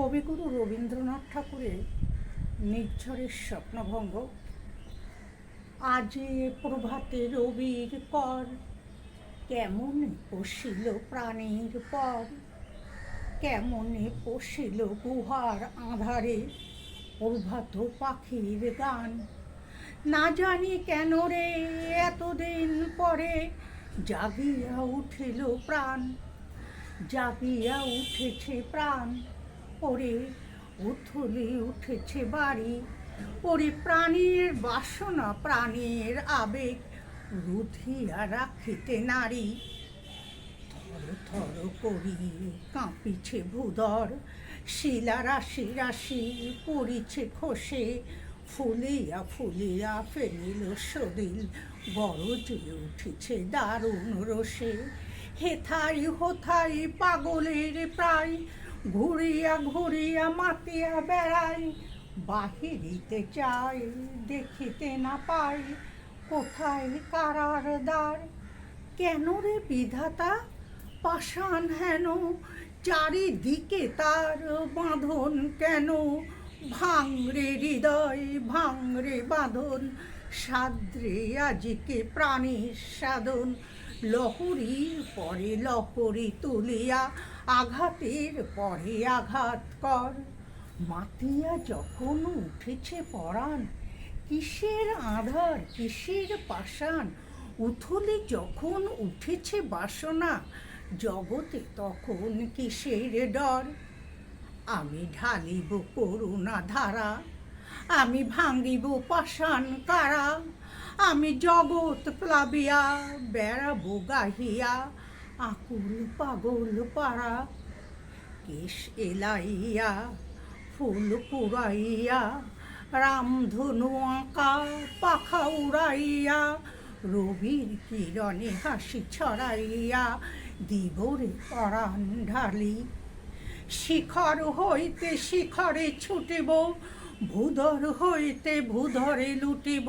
কবিগুরু রবীন্দ্রনাথ ঠাকুরের নির্ঝরের স্বপ্নভঙ্গ। আজ প্রভাতে রবির কর কেমন পশিল প্রাণীর পর, কেমনে পশিল গুহার আধারে প্রভাত পাখির গান। না জানি কেন রে, এতদিন পরে জাগিয়া উঠিল প্রাণ, জাগিয়া উঠেছে প্রাণ। ওরে উথলে উঠেছে বাড়ি। ওরে প্রাণীর বাসনা, প্রাণীর আবেগ, রুধিয়া রাখিতে নারী। থর করি কাঁপিছে ভূদর শিলা রাশি রাশি পড়িছে খসে। ফুলিয়া ফুলিয়া ফেলিল সদিল গরজে উঠেছে দারুণ রসে। হেথাই হোথাই পাগলের প্রায় ঘুরিয়া ঘুরিয়া মাতিয়া বেড়াই, বাহিরিতে চাই, দেখিতে না পাই, কোথায় কারার দ্বার? কেন রে বিধাতা, পাষাণ হেন? চারিদিকে তার বাঁধন কেন? ভাঙরে হৃদয়, ভাঙরে বাঁধন, সাদ্রে আজিকে প্রাণীর সাধন। লহরীর পরে লহরি তুলিয়া আঘাতের পরে আঘাত কর। মাতিয়া যখন উঠেছে পরাণ, কিসের আধার, কিসের পাষাণ? উথলে যখন উঠেছে বাসনা, জগতে তখন কিসের ডর? আমি ঢালিব করুণা ধারা, আমি ভাঙিব পাষাণ কারা? আমি জগৎ প্লাবিয়া, বেড়াবো গাহিয়া আকুল পাগল পাড়া, কেশ এলাইয়া, ফুল পুরাইয়া, রামধনু আঁকা, পাখা উড়াইয়া, রবির কিরণে হাসি ছড়াইয়া, দিবরে পরাণ ঢালি। শিখর হইতে শিখরে ছুটিব, ভূধর হইতে ভূধরে লুটিব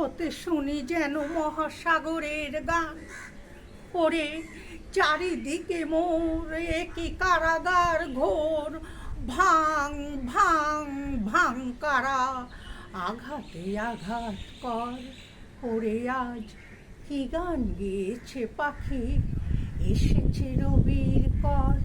হতে শুনি যেন মহাসাগরের গান। ওরে চারিদিকে মোর কি কারাগার ঘোর। ভাং ভাং ভাং কারা, আঘাতে আঘাত কর। ওরে আজ কি গান গেয়েছে পাখি, এসেছে রবির কর।